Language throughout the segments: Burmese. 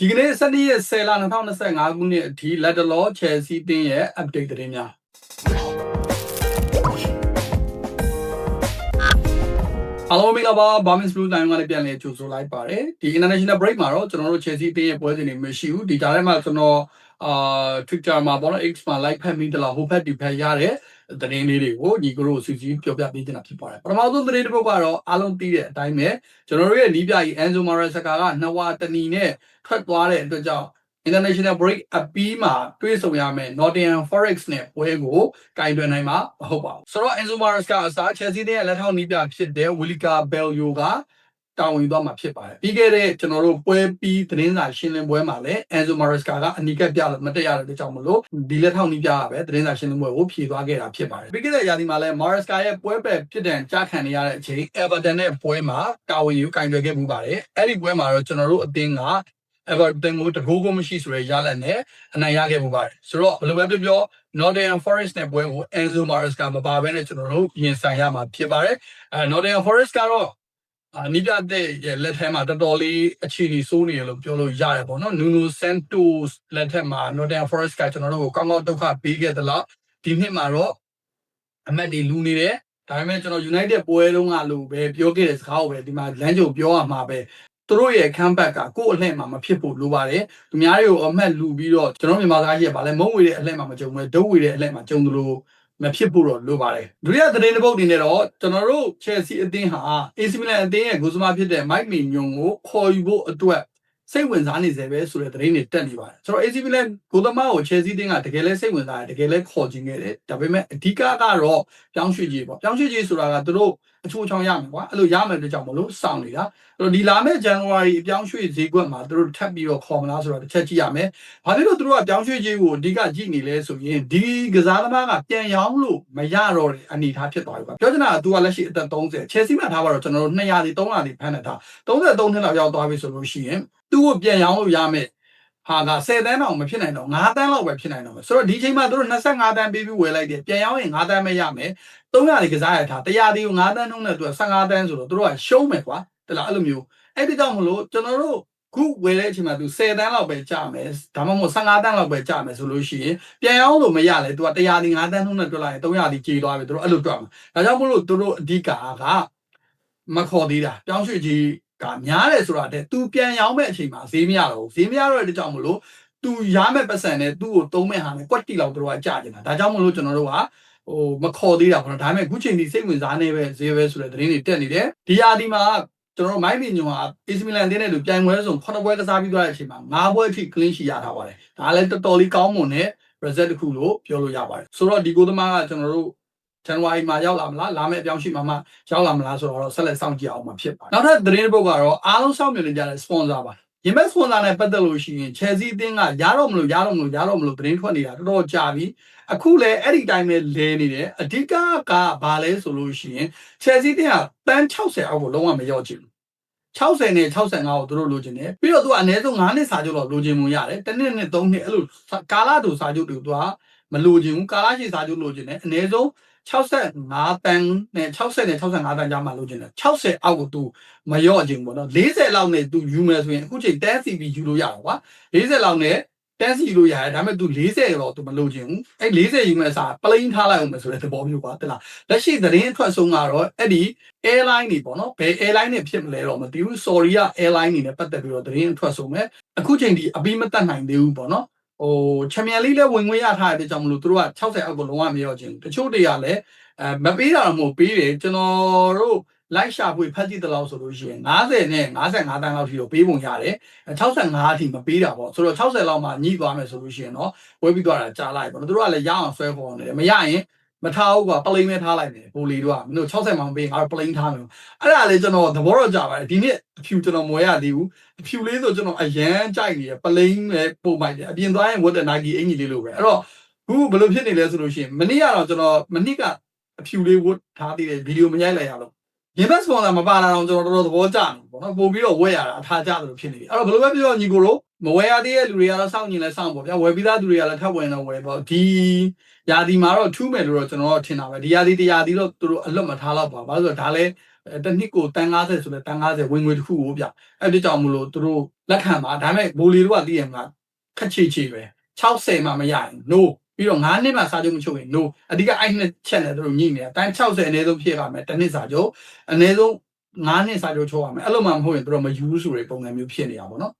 ဒီကနေ့12ရက်10လ2025ခုနှစ်အထိလက်တလော Chelsea တင်းရဲ့ update သတင်းများအားလုံးမင်္ဂလာပါ Barmis Blue Time ကလည်းပြန်လည်ကြိုဆိုလိုက်ပါတယ်ဒီ international break မှာတော့ကျွန်တော်တို့ Chelsea တင်းရဲ့ပွဲစဉ်တွေမရှိဘူးဒီကြားထဲမှာကျွန်တော်အာ Twitter မှာပေါ့နော် X မှာ like ဖတ်မိတလားဟိုဖက်ဒီဖက်ရတဲ့ သတင်းလေးတွေကိုညီကတို့စီစီပြောပြပေးနေတာဖြစ်ပါတယ်ပထမဆုံးသတင်းတစ်ပုဒ်ကတော့အားလုံးသိတဲ့အတိုင်းပဲကျွန်တော်တို့ရဲ့နီးပြကြီး Enzo Maresca ကနှစ်ဝါတနီနဲ့ထွက်သွားတဲ့အတွက်ကြောင့် international break အပြီးမှာတွေးဆုံရမယ် Nottingham Forest နဲ့ပွဲကိုကင်တွယ်နိုင်မှာမဟုတ်ပါဘူးဆိုတော့ Enzo Maresca အစား Chelsea ရဲ့လက်ထောက်နီးပြဖြစ်တဲ့ Willica Bello က တာဝန်ယူသွားမှာဖြစ်ပါတယ်ပြီးခဲ့တဲ့ကျွန်တော်တို့ပွဲပြီးသတင်းစာရှင်းလင်းပွဲမှာလည်း Enzo Maresca ကအနီးကပ်ပြလို့မတက်ရတဲ့ကြောင့်မလို့ဒီလက်ထောက်နီးပြကပဲသတင်းစာရှင်းလင်းပွဲကိုဖြေသွားခဲ့တာဖြစ်ပါတယ်ပြီးခဲ့တဲ့ရာသီမှာလည်း Maresca ရဲ့ပွဲပယ်ဖြစ်တဲ့ကြားခံနေရတဲ့အချိန် Everton နဲ့ပွဲမှာတာဝန်ယူကင်တွယ်ခဲ့မှုပါတယ်အဲ့ဒီပွဲမှာတော့ကျွန်တော်တို့အသင်းက Everton ကိုတကိုးကိုမရှိဆိုရရလက်နဲ့အနိုင်ရခဲ့မှုပါတယ်ဆိုတော့ဘယ်လိုပဲပြောပြော Nottingham Forest နဲ့ပွဲကို Enzo Maresca မပါဘဲနဲ့ကျွန်တော်တို့ရင်ဆိုင်ရမှာဖြစ်ပါတယ်အဲ Nottingham Forest ကတော့ အာနိပြတဲ့ရဲ့လက်ထဲမှာတော်တော်လေးအခြေအနေစိုးနေရလို့ပြောလို့ရတယ်ပေါ့နော် Nuno Santos လက်ထက်မှာ Nottingham Forest ကကျွန်တော်တို့ကိုကောင်းကောင်းဒုက္ခပေးခဲ့သလားဒီနှစ်မှာတော့အမတ်တွေလူနေတယ်ဒါပေမဲ့ကျွန်တော် United ပွဲတုန်းကလို့ပဲပြောခဲ့တဲ့စကားကိုပဲဒီမှာလမ်းကြုံပြောရမှာပဲသူတို့ရဲ့ခန်းဘက်ကကိုယ့်အလှည့်မှာမဖြစ်ဖို့လိုပါတယ်သူများတွေကိုအမှတ်လူပြီးတော့ကျွန်တော်မြန်မာသားကြီးကဗာလဲမုံဝေတဲ့အလှည့်မှာမကြုံဘူးဒုတ်ဝေတဲ့အလှည့်မှာကြုံသလို မဖြစ်ဖို့တော့လိုပါတယ်ဒုတိယသတင်းတစ်ပုဒ်အနေနဲ့တော့ကျွန်တော်တို့ Chelsea အသင်းဟာ AC Milan အသင်းရဲ့ဂိုးစမားဖြစ်တဲ့ Mike Mignon ကိုခေါ်ယူဖို့အတွက် စိတ်ဝင်စားနေစေပဲဆိုတဲ့သတင်းတွေတက်နေပါတယ်ကျွန်တော် AC Milan ဂိုးသမားကို Chelsea တင်းကတကယ်လဲစိတ်ဝင်စားတယ်တကယ်လဲခေါ်ချင်ခဲ့တယ်ဒါပေမဲ့အဓိကကတော့ပြောင်းရွှေ့ကြီးပေါ့ပြောင်းရွှေ့ကြီးဆိုတာကသူတို့အချိုးချောင်းရမယ်ကွာအဲ့လိုရမယ်တဲ့ကြောင့်မလို့စောင့်နေတာအဲ့တော့ဒီလာမယ့် January အပြောင်းရွှေ့ဈေးကွက်မှာသူတို့ထပ်ပြီးတော့ခေါ်မလားဆိုတော့တစ်ချက်ကြည့်ရမယ်ဘာဖြစ်လို့သူတို့ကပြောင်းရွှေ့ကြီးကိုအဓိကကြည့်နေလဲဆိုရင်ဒီကစားသမားကပြန်ရောင်းလို့မရတော့တဲ့အနေအထားဖြစ်သွားပြီကွာပြောချင်တာကသူကလက်ရှိအသက်30 Chelsea မှာထားပါတော့ကျွန်တော်တို့200ဒီ300ဒီဖမ်းနေတာ33နှစ်လောက်ရောက်သွားပြီဆိုလို့ရှိရင် သူ့ကိုပြန်ရောင်းလို့ရမယ်ဟာက10တန်းတော့မဖြစ်နိုင်တော့9တန်းလောက်ပဲဖြစ်နိုင်တော့မယ်ဆိုတော့ဒီချိန်မှာသူတို့25တန်းပေးပြီးဝယ်လိုက်တယ်ပြန်ရောင်းရင်9တန်းပဲရမယ်300ဒီကစားရထား100ဒီကို9တန်းနှုန်းနဲ့သူက15တန်းဆိုတော့သူတို့ကရှုံးမယ်ကွာတလားအဲ့လိုမျိုးအဲ့ဒီကြောင့်မလို့ကျွန်တော်တို့ခုဝယ်တဲ့အချိန်မှာသူ10တန်းလောက်ပဲကြာမယ်ဒါမှမဟုတ်15တန်းလောက်ပဲကြာမယ်ဆိုလို့ရှိရင်ပြန်ရောင်းလို့မရလေသူက100ဒီ9တန်းနှုန်းနဲ့တွက်လိုက်ရင်300ဒီကြေးသွားပြီသူတို့အဲ့လိုတွက်မှာဒါကြောင့်မလို့သူတို့အဓိကကမခေါ်သေးတာပြောင်းရွှေ့ကြီး ကများတယ်ဆိုတာတဲ့ तू ပြန်ရောင်းမဲ့အချိန်မှာဈေးမရတော့ဘူးဈေးမရတော့တဲ့ကြောင့်မလို့ तू ရမဲ့ပတ်စံနဲ့သူ့ကိုသုံးမဲ့ဟာနဲ့ကွက်တီလောက်တို့ကကြာကျင်တာဒါကြောင့်မလို့ကျွန်တော်တို့ကဟိုမခေါ်သေးတာပေါ့နော်ဒါပေမဲ့အခုချိန်ဒီစိတ်ဝင်စားနေပဲဈေးပဲဆိုတဲ့သတင်းတွေတက်နေတယ်ဒီယာဒီမှာကျွန်တော်တို့မိုင်းပင်ညုံဟာအေစီမီလန်တင်းနဲ့လူပြိုင်ပွဲဆို9ပွဲကစားပြီးသွားတဲ့အချိန်မှာ9ပွဲအထိ clean sheet ရထားပါတယ်ဒါလည်းတော်တော်လေးကောင်းမွန်တဲ့ result တစ်ခုလို့ပြောလို့ရပါတယ်ဆိုတော့ဒီကိုသမားကကျွန်တော်တို့ ဇန်နဝါရီမှာရောက်လာမလားလာမယ့်အပြောင်းရှိမှာမှရောက်လာမလားဆိုတော့ဆက်လက်စောင့်ကြည့်အောင်မှာဖြစ်ပါတယ်နောက်ထပ်သတင်းတစ်ပုဒ်ကတော့အားလုံးစောင့်မျှော်နေကြတဲ့ sponsor ပါရင်ဘက် sponsor နဲ့ပတ်သက်လို့ရှိရင် Chelsea အသင်းကရတော့မလို့ရတော့မလို့ရတော့မလို့သတင်းထွက်နေတာတော်တော်ကြာပြီအခုလည်းအဲ့ဒီတိုင်းပဲလဲနေတယ်အဓိကကဘာလဲဆိုလို့ရှိရင် Chelsea အသင်းကတန်း60အောက်ကိုလုံးဝမရောက်ချင်ဘူး60နဲ့65ကိုသူတို့လိုချင်တယ်ပြီးတော့သူကအနည်းဆုံး9နှစ်စာချုပ်တော့လိုချင်မှုရတယ်တစ်နှစ်နဲ့3နှစ်အဲ့လိုကာလတူစာချုပ်တွေကိုသူက မလိုချင်ဘူးကာလရှိစာချုပ်လိုချင်တယ်အနည်းဆုံး65တန်းနဲ့60နဲ့65တန်းကြားမှာလို့ကျင်တယ်60အောက်ကိုသူမရော့ခြင်းပေါ့နော်40လောက်နဲ့သူယူမယ်ဆိုရင်အခုချိန်10 CB ယူလို့ရတာကွာ40လောက်နဲ့10 CB လို့ရတယ်ဒါပေမဲ့သူ40တော့သူမလို့ခြင်းဘူးအဲ့40ယူမဲ့အစား plane ထားလိုက်အောင်မယ်ဆိုတဲ့သဘောမျိုးကွာတလားလက်ရှိသတင်းအထွက်ဆုံးကတော့အဲ့ဒီ airline တွေပေါ့နော်ဘယ် airline တွေဖြစ်မလဲတော့မသိဘူး sorry က airline တွေနဲ့ပတ်သက်ပြီးတော့သတင်းအထွက်ဆုံးပဲအခုချိန်ဒီအပြီးမတက်နိုင်သေးဘူးပေါ့နော် ဟိုချန်ပီယံလိလည်းဝင်ခွင့်ရထားတဲ့ကြောင့်မလို့သူတို့က60အောက်ကိုလုံးဝမရောခြင်းတချို့တွေကလည်းအဲမပေးတာတော့မဟုတ်ပေးတယ်ကျွန်တော်တို့လိုက်ရှာဖွေဖတ်ကြည့်တဲ့လောက်ဆိုလို့ရှိရင်90နဲ့55တန်းလောက်ထိတော့ပေးပုံရတယ်65အထိမပေးတာပေါ့ဆိုတော့60လောက်မှညှိသွားမယ်ဆိုလို့ရှိရင်တော့ဝဲပြီးသွားတာကြားလိုက်ပေါ့နော်သူတို့ကလည်းရအောင်ဆွဲပေါ်နေတယ်မရရင် မထားဘူးကွာပလိန်ပဲထားလိုက်တယ်ဘိုလီတို့ကမင်းတို့60မှမပေးငါတို့ပလိန်ထားမယ်အဲ့ဒါလေကျွန်တော်သဘောတော့ကြပါတယ်ဒီနေ့အဖြူကျွန်တော်မွေရသေးဘူးအဖြူလေးဆိုကျွန်တော်အရန်ကြိုက်နေတယ်ပလိန်ပဲပို့မိုက်တယ်အပြင်သွားရင်ဝတ်တဲ့ Nike အင်ကြီးလေးလိုပဲအဲ့တော့ခုဘယ်လိုဖြစ်နေလဲဆိုလို့ရှိရင်မနေ့ကတော့ကျွန်တော်မနေ့ကအဖြူလေးဝတ်ထားသေးတယ်ဗီဒီယိုမရိုက်လိုက်ရလို့ရင်ဘတ် စပွန်ဆာမပါလာတော့ကျွန်တော်တော်တော်သဘောကျတယ်ပေါ့နော်ပို့ပြီးတော့ဝယ်ရတာအထားကျတယ်လို့ဖြစ်နေပြီအဲ့တော့ဘယ်လိုပဲပြောညီကိုတို့မဝယ်ရသေးတဲ့လူတွေကတော့စောင့်နေလဲစောင့်ပေါ့ဗျာဝယ်ပြီးသားသူတွေကလည်းထပ်ဝင်တော့ဝယ်ပေါ့ဒီယာဒီမှာတော့ထူးမယ်လို့တော့ကျွန်တော်ထင်တာပဲဒီယာဒီတရားဒီတော့သူတို့အလွတ်မထားတော့ပါဘာလို့ဆိုတော့ဒါလည်းအဲတစ်နှစ်ကိုတန်90ဆိုလဲတန်90ဝင်ငွေတစ်ခုကိုဗျအဲ့ဒီကြောင့်မလို့သူတို့လက်ခံပါဒါပေမဲ့ဘိုလီတို့ကသိရမလားခက်ချေချေပဲ60မှမရရင် no ပြီးတော့9နှစ်မှစာချုပ်မချုပ်ရင် no အဓိကအဲ့နှစ်ချက်နဲ့သူတို့ညှိနေတာတိုင်း60အနည်းဆုံးဖြစ်ရမယ်တစ်နှစ်စာချုပ်အနည်းဆုံး9နှစ်စာချုပ်ချုပ်ရမယ်အဲ့လိုမှမဟုတ်ရင်သူတို့မယူဆိုတဲ့ပုံစံမျိုးဖြစ်နေတာပေါ့နော်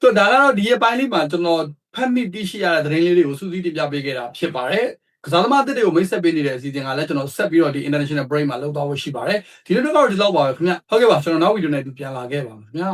ဆိုတော့ဒါကတော့ဒီရပိုင်းလေးမှာကျွန်တော်ဖတ်မိသိရှိရတဲ့သတင်းလေးတွေကိုစူးစီးတင်ပြပေးခဲ့တာဖြစ်ပါတယ်ကစားသမားတစ်တွေကိုမိတ်ဆက်ပေးနေတဲ့အစီအစဉ်ကလည်းကျွန်တော်ဆက်ပြီးတော့ဒီ international break မှာလောက်သွားဖို့ရှိပါတယ်ဒီလိုတော့ဒီလောက်ပါပဲခင်ဗျဟုတ်ကဲ့ပါကျွန်တော်နောက်ဗီဒီယိုနဲ့ပြန်လာခဲ့ပါမယ်ခင်ဗျာ